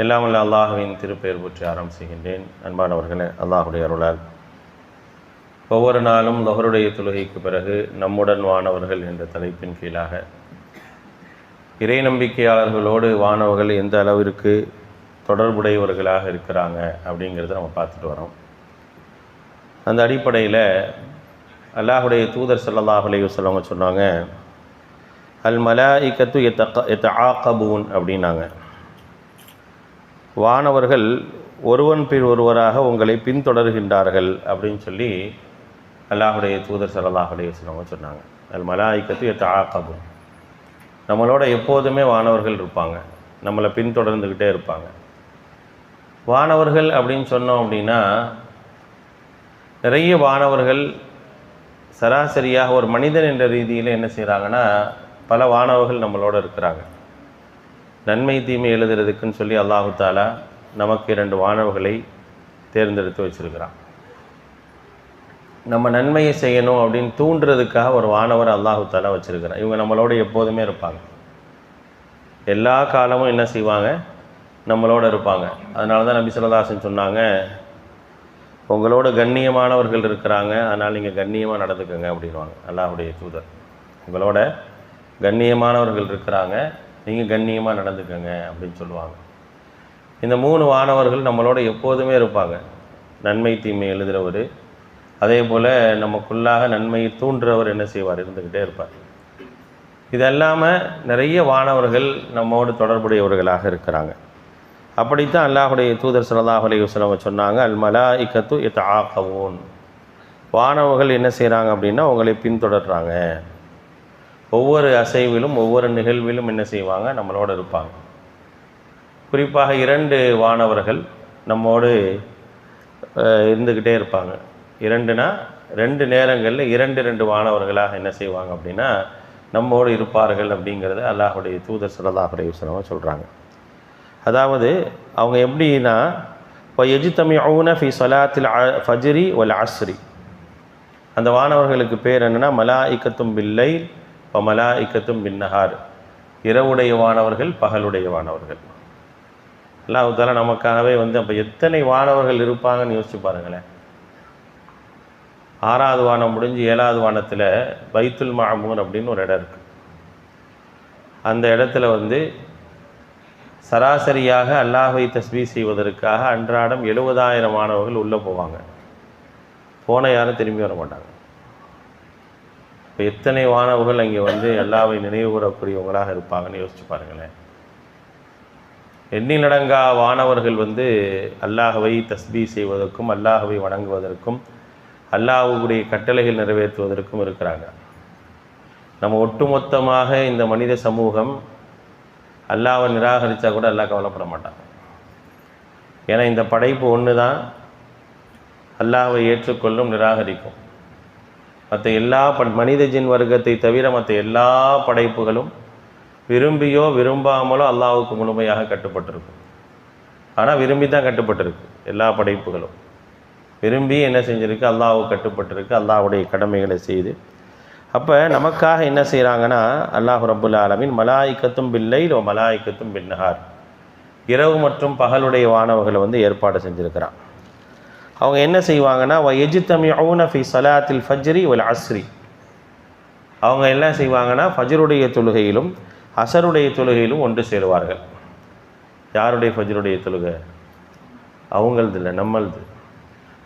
எல்லாம் வல்ல அல்லாஹுவின் திருப்பெயர் பற்றி ஆரம்பிக்கின்றேன் அன்பானவர்களே அல்லாஹுடைய அருளால். ஒவ்வொரு நாளும் லொஹருடைய தொழுகைக்கு பிறகு நம்முடன் வானவர்கள் என்ற தலைப்பின் கீழாக. இறை நம்பிக்கையாளர்களோடு வானவர்கள் எந்த அளவிற்கு தொடர்புடையவர்களாக இருக்கிறாங்க அப்படிங்கிறத நம்ம பார்த்துட்டு வரோம். அந்த அடிப்படையில் அல்லாஹுடைய தூதர் ஸல்லல்லாஹு அலைஹி சொன்னாங்க அல் மலா இக்கத்து எத்த எத்த ஆக்கபூன் அப்படின்னாங்க. வானவர்கள் ஒருவன் பின் ஒருவராக உங்களை பின்தொடர்கின்றார்கள் அப்படின்னு சொல்லி அல்லாஹுடைய தூதர் ஸல்லல்லாஹு அலைஹி சொன்னாங்க. அது மலாய்க்கத்து எத்த ஆக்கபூன் நம்மளோட எப்போதுமே வானவர்கள் இருப்பாங்க. நம்மளை பின்தொடர்ந்துக்கிட்டே இருப்பாங்க. வானவர்கள் அப்படின்னு சொன்னோம் அப்படின்னா நிறைய வானவர்கள் சராசரியாக ஒரு மனிதன் என்ற ரீதியில் என்ன செய்கிறாங்கன்னா பல வானவர்கள் நம்மளோட இருக்கிறாங்க. நன்மை தீமை எழுதுறதுக்குன்னு சொல்லி அல்லாஹு தாலா நமக்கு இரண்டு வானவர்களை தேர்ந்தெடுத்து வச்சிருக்கிறான். நம்ம நன்மையை செய்யணும் அப்படின்னு தூண்டுறதுக்காக ஒரு வானவர் அல்லாஹு தாலா வச்சுருக்கிறான். இவங்க நம்மளோட எப்போதுமே இருப்பாங்க. எல்லா காலமும் என்ன செய்வாங்க? நம்மளோட இருப்பாங்க. அதனால தான் நபி சொல்லதாசன் சொன்னாங்க உங்களோட கண்ணியமானவர்கள் இருக்கிறாங்க அதனால் நீங்கள் கண்ணியமாக நடந்துக்கங்க அப்படின்வாங்க அல்லாஹுடைய தூதர். உங்களோட கண்ணியமானவர்கள் இருக்கிறாங்க நீங்கள் கண்ணியமாக நடந்துக்கங்க அப்படின்னு சொல்லுவாங்க. இந்த மூணு வானவர்கள் நம்மளோட எப்போதுமே இருப்பாங்க. நன்மை தீமை எழுதுகிறவர் அதே போல் நமக்குள்ளாக நன்மையை தூண்டுறவர் என்ன செய்வார்? இருந்துக்கிட்டே இருப்பார். இது இல்லாமல் நிறைய வானவர்கள் நம்மோடு தொடர்புடையவர்களாக இருக்கிறாங்க. அப்படித்தான் அல்லாஹுடைய தூதர் ஸல்லல்லாஹு அலைஹி சொன்னாங்க அல் மலாயிக்கத்து இத் ஆகவோன் வானவர்கள் என்ன செய்கிறாங்க அப்படின்னா உங்களை பின்தொடர்றாங்க. ஒவ்வொரு அசைவிலும் ஒவ்வொரு நிகழ்விலும் என்ன செய்வாங்க? நம்மளோட இருப்பாங்க. குறிப்பாக இரண்டு வானவர்கள் நம்மோடு இருந்துக்கிட்டே இருப்பாங்க. இரண்டுனா ரெண்டு நேரங்களில் இரண்டு ரெண்டு வானவர்களாக என்ன செய்வாங்க அப்படின்னா நம்மோடு இருப்பார்கள் அப்படிங்கிறத அல்லாஹுடைய தூதர் ஸல்லல்லாஹு அலைஹி சொல்கிறாங்க அதாவது அவங்க எப்படின்னா இப்போ எஜித்தமியூன ஃபி சலாத்தில் ஃபஜ்ரி ஒல் அஸ்ரி. அந்த வானவர்களுக்கு பேர் என்னென்னா மலாயிக்கத்தும் பில்லை இப்போ மலாயிக்கத்தும் பின்னஹார் இரவுடைய வானவர்கள் பகலுடைய வானவர்கள் நமக்காகவே வந்து அப்போ எத்தனை வானவர்கள் இருப்பாங்கன்னு யோசிச்சு பாருங்களேன். ஆறாவது வானம் முடிஞ்சு ஏழாவது வானத்தில் பைத்துல் மாமூர் அப்படின்னு ஒரு இடம் இருக்குது அந்த இடத்துல வந்து சராசரியாக அல்லாஹை தஸ்பீ செய்வதற்காக அன்றாடம் எழுபதாயிரம் மாணவர்கள் உள்ளே போவாங்க. போன யாரும் திரும்பி வர மாட்டாங்க. இப்போ எத்தனை மாணவர்கள் அங்கே வந்து அல்லாவை நினைவுகூரக்கூடியவங்களாக இருப்பாங்கன்னு யோசிச்சு பாருங்களேன். எண்ணிலடங்கா வானவர்கள் வந்து அல்லாஹவை தஸ்பி செய்வதற்கும் அல்லாஹவை வணங்குவதற்கும் அல்லாஹுடைய கட்டளைகள் நிறைவேற்றுவதற்கும் இருக்கிறாங்க. நம்ம ஒட்டுமொத்தமாக இந்த மனித சமூகம் அல்லாவை நிராகரித்தா கூட அல்லாஹ் கவலைப்பட மாட்டான். ஏன்னா இந்த படைப்பு ஒன்று தான் அல்லாவை ஏற்றுக்கொள்ளும் நிராகரிக்கும். மற்ற எல்லா பண் மனித ஜின் வர்க்கத்தை தவிர மற்ற எல்லா படைப்புகளும் விரும்பியோ விரும்பாமலோ அல்லாவுக்கு முழுமையாக கட்டுப்பட்டிருக்கும். ஆனால் விரும்பி தான் கட்டுப்பட்டிருக்கு எல்லா படைப்புகளும். விரும்பி என்ன செஞ்சிருக்கு? அல்லாவுக்கு கட்டுப்பட்டிருக்கு அல்லாஹ்வுடைய கடமைகளை செய்து. அப்போ நமக்காக என்ன செய்கிறாங்கன்னா அல்லாஹ் ரபுல் ஆலமின் மலாய்க்கத்தும் பில்லை மலாய்க்கத்தும் பின்னஹார் இரவு மற்றும் பகலுடைய வானவர்களை வந்து ஏற்பாடு செஞ்சுருக்கிறான். அவங்க என்ன செய்வாங்கன்னா வ எஜித்தமியூன ஃபி சலாத்தில் ஃபஜ்ரி ஒல் அஸ்ரி. அவங்க என்ன செய்வாங்கன்னா ஃபஜ்ருடைய தொழுகையிலும் அசருடைய தொழுகையிலும் ஒன்று சேருவார்கள். யாருடைய ஃபஜ்ருடைய தொழுகை? அவங்களது இல்லை நம்மளது.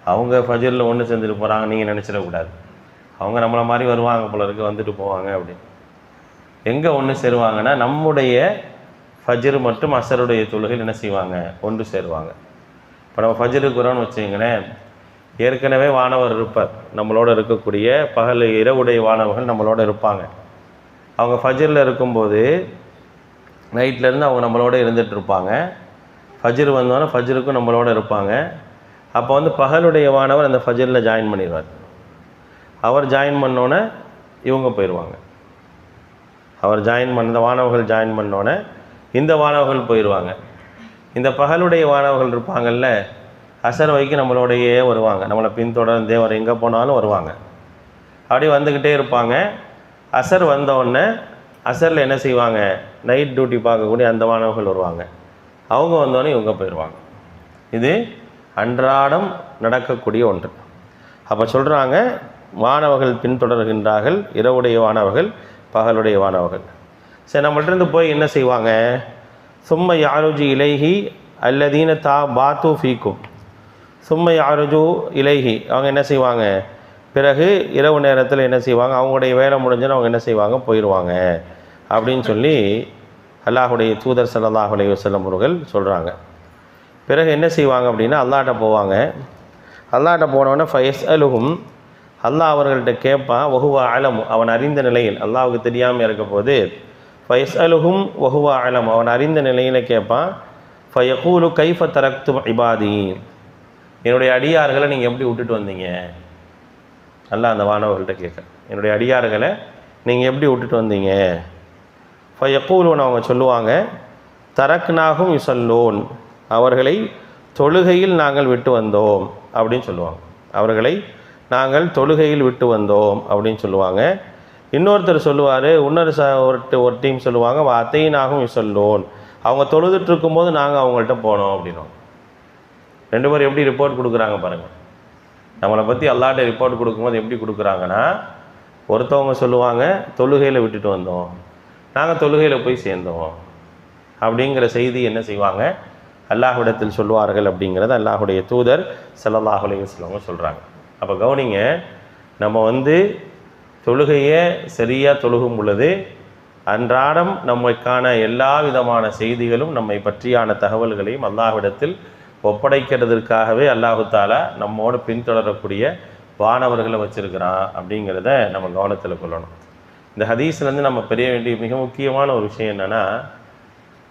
அவங்க ஃபஜரில் ஒன்று சேர்ந்துட்டு போகிறாங்க நீங்கள் நினச்சிடக்கூடாது. அவங்க நம்மளை மாதிரி வருவாங்க போல இருக்கு வந்துட்டு போவாங்க அப்படின்னு. எங்கே ஒன்று சேருவாங்கன்னா நம்முடைய ஃபஜ்ரு மற்றும் அசருடைய தொழுகையில் என்ன செய்வாங்க? ஒன்று சேருவாங்க. இப்போ நம்ம ஃபஜ்ரு வரோம்னு வச்சுங்களேன் ஏற்கனவே வானவர் இருப்பார். நம்மளோட இருக்கக்கூடிய பகல் இரவுடைய வானவர்கள் நம்மளோட இருப்பாங்க. அவங்க ஃபஜ்ரில் இருக்கும்போது நைட்லேருந்து அவங்க நம்மளோட இருந்துகிட்டு இருப்பாங்க. ஃபஜ்ர் வந்தோன்னே ஃபஜ்ருக்கும் நம்மளோட இருப்பாங்க. அப்போ வந்து பகலுடைய வானவர் அந்த ஃபஜ்ரில் ஜாயின் பண்ணிடுவார். அவர் ஜாயின் பண்ணோன்னே இவங்க போயிடுவாங்க. அவர் ஜாயின் பண்ண வானவர்கள் ஜாயின் பண்ணோன்னே இந்த வானவர்கள் போயிடுவாங்க. இந்த பகலுடைய வானவர்கள் இருப்பாங்கல்ல அசர் வைக்கு நம்மளோடையே வருவாங்க. நம்மளை பின்தொடர்ந்தே வர எங்கே போனாலும் வருவாங்க. அப்படி வந்துக்கிட்டே இருப்பாங்க. அசர் வந்தவுடனே அசரில் என்ன செய்வாங்க? நைட் டியூட்டி பார்க்கக்கூடிய அந்த மாணவர்கள் வருவாங்க. அவங்க வந்தோடனே இவங்க போயிடுவாங்க இது அன்றாடம் நடக்கக்கூடிய ஒன்று. அப்போ சொல்கிறாங்க மாணவர்கள் பின்தொடர்கின்றார்கள் இரவுடைய வானவர்கள் பகலுடைய வானவர்கள். சரி நம்மள்ட்ட போய் என்ன செய்வாங்க? சும்ம யாருஜு இலைஹி அல்லதீன தா பாத்து ஃபீக்கும் சும்ம யாருஜு இலைஹி அவங்க என்ன செய்வாங்க? பிறகு இரவு நேரத்தில் என்ன செய்வாங்க? அவங்களுடைய வேலை முடிஞ்சுன்னு அவங்க என்ன செய்வாங்க? போயிடுவாங்க அப்படின்னு சொல்லி அல்லாஹுடைய தூதர் சல்லாஹ் அலைஹி வஸல்லம் அவர்கள் சொல்கிறாங்க பிறகு என்ன செய்வாங்க அப்படின்னா அல்லாட்ட போவாங்க. அல்லாட்ட போனவொடனே ஃபயஸ் அலுகும் அல்லாஹ் அவர்கள்ட்ட கேட்பான் வஹுவா அலம். அவன் அறிந்த நிலையில் அல்லாவுக்கு தெரியாமல் இருக்க போது ஃபயஸ் அலுகும் வஹுவா அலம். அவன் அறிந்த நிலையில் கேட்பான் ஃபயகூலு கைஃப தரக்து இபாதி. என்னுடைய அடியார்களை நீங்கள் எப்படி விட்டுட்டு வந்தீங்க? நல்லா அந்த வானவர்கள்ட்ட கேட்க என்னுடைய அடியார்களை நீங்கள் எப்படி விட்டுட்டு வந்தீங்க? ஃபயக்கூலுன்னு அவங்க சொல்லுவாங்க தரக்னாகும் யுசல்லோன். அவர்களை தொழுகையில் நாங்கள் விட்டு வந்தோம் அப்படின்னு சொல்லுவாங்க. அவர்களை நாங்கள் தொழுகையில் விட்டு வந்தோம் அப்படின்னு சொல்லுவாங்க. இன்னொருத்தர் சொல்லுவார் இன்னொரு ச ஒரு ஒரு டீம் சொல்லுவாங்க அத்தையினாகும் யுசல்லோன் அவங்க தொழுதுட்டு இருக்கும்போது நாங்கள் அவங்கள்ட்ட போனோம் அப்படின்னோம் ரெண்டு பேரும் எப்படி ரிப்போர்ட் கொடுக்குறாங்க பாருங்கள் நம்மளை பற்றி அல்லாட்ட ரிப்போர்ட் கொடுக்கும்போது எப்படி கொடுக்குறாங்கன்னா ஒருத்தவங்க சொல்லுவாங்க தொழுகையில் விட்டுட்டு வந்தோம். நாங்கள் தொழுகையில் போய் சேர்ந்தோம். அப்படிங்கிற செய்தி என்ன செய்வாங்க? அல்லாஹ்விடத்தில் சொல்லுவார்கள் அப்படிங்கிறத அல்லாஹுடைய தூதர் ஸல்லல்லாஹு சொல்லுவாங்க சொல்கிறாங்க அப்போ கவனிங்க நம்ம வந்து தொழுகையை சரியாக தொழுகும் பொழுது அன்றாடம் நம்மைக்கான எல்லா விதமான செய்திகளும் நம்மை பற்றியான தகவல்களையும் அல்லாஹ்விடத்தில் ஒப்படைக்கிறதுக்காகவே அல்லாஹு தாலா நம்மோடு பின்தொடரக்கூடிய வானவர்களை வச்சுருக்கிறான் அப்படிங்கிறத நம்ம கவனத்தில் கொள்ளணும். இந்த ஹதீஸ்லேருந்து நம்ம பெரிய வேண்டிய மிக முக்கியமான ஒரு விஷயம் என்னென்னா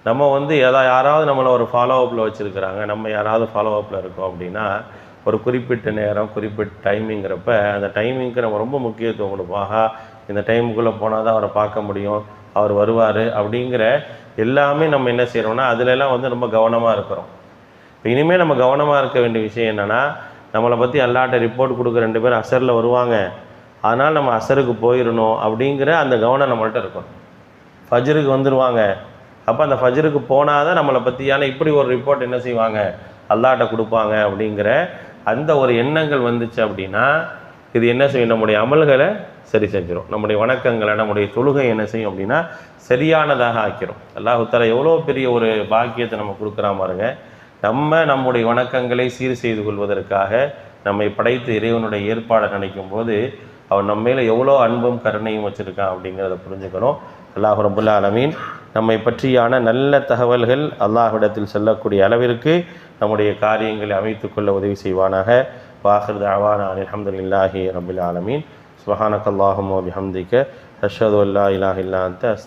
நம்ம வந்து எதா யாராவது நம்மளை ஒரு ஃபாலோ அப்பில் வச்சுருக்கிறாங்க நம்ம யாராவது ஃபாலோ அப்பில் இருக்கோம் அப்படின்னா ஒரு குறிப்பிட்ட நேரம் குறிப்பிட்ட டைமிங்கிறப்ப அந்த டைமிங்க்கு நம்ம ரொம்ப முக்கியத்துவம் கொடுப்போம். ஆஹா இந்த டைமுக்குள்ளே போனால் தான் அவரை பார்க்க முடியும். அவர் வருவார் அப்படிங்கிற எல்லாமே நம்ம என்ன செய்கிறோம்னா அதுலெல்லாம் வந்து ரொம்ப கவனமாக இருக்கிறோம். இப்போ இனிமேல் நம்ம கவனமாக இருக்க வேண்டிய விஷயம் என்னென்னா நம்மளை பற்றி அல்லாட்ட ரிப்போர்ட் கொடுக்க ரெண்டு பேரும் அசரில் வருவாங்க. அதனால் நம்ம அசருக்கு போயிடணும் அப்படிங்கிற அந்த கவனம் நம்மள்ட்ட இருக்கும். ஃபஜ்ருக்கு வந்துடுவாங்க அப்போ அந்த ஃபஜ்ருக்கு போனால் தான் நம்மளை பற்றியான இப்படி ஒரு ரிப்போர்ட் என்ன செய்வாங்க? அல்லாட்ட கொடுப்பாங்க அப்படிங்கிற அந்த ஒரு எண்ணங்கள் வந்துச்சு அப்படின்னா இது என்ன செய்யும்? நம்முடைய அமல்களை சரி செஞ்சிடும் நம்முடைய வணக்கங்களை நம்முடைய தொழுகை என்ன செய்யும் அப்படின்னா சரியானதாக ஆக்கிரும். அல்லாஹுத்தாலா எவ்வளோ பெரிய ஒரு பாக்கியத்தை நம்ம கொடுக்குறா பாருங்க. நம்ம நம்முடைய வணக்கங்களை சீர் செய்து கொள்வதற்காக நம்மை படைத்து இறைவனுடைய ஏற்பாடை நினைக்கும் போது அவன் நம்ம மேலே எவ்வளோ அன்பும் கருணையும் வச்சுருக்கான் அப்படிங்கிறத புரிஞ்சுக்கணும். அல்லாஹ் ரபுல்லா அலமீன் நம்மை பற்றியான நல்ல தகவல்கள் அல்லாஹ்விடத்தில் செல்லக்கூடிய அளவிற்கு நம்முடைய காரியங்களை அமைத்துக்கொள்ள உதவி செய்வானாக. வாஹிர் தாவானா இல்லாஹி ரபில் ஆலமீன். சுபஹானக் அல்லாஹும் ஹம்திக்க அஷ்ஹது அல்லா இலாஹ இல்லா அன்த.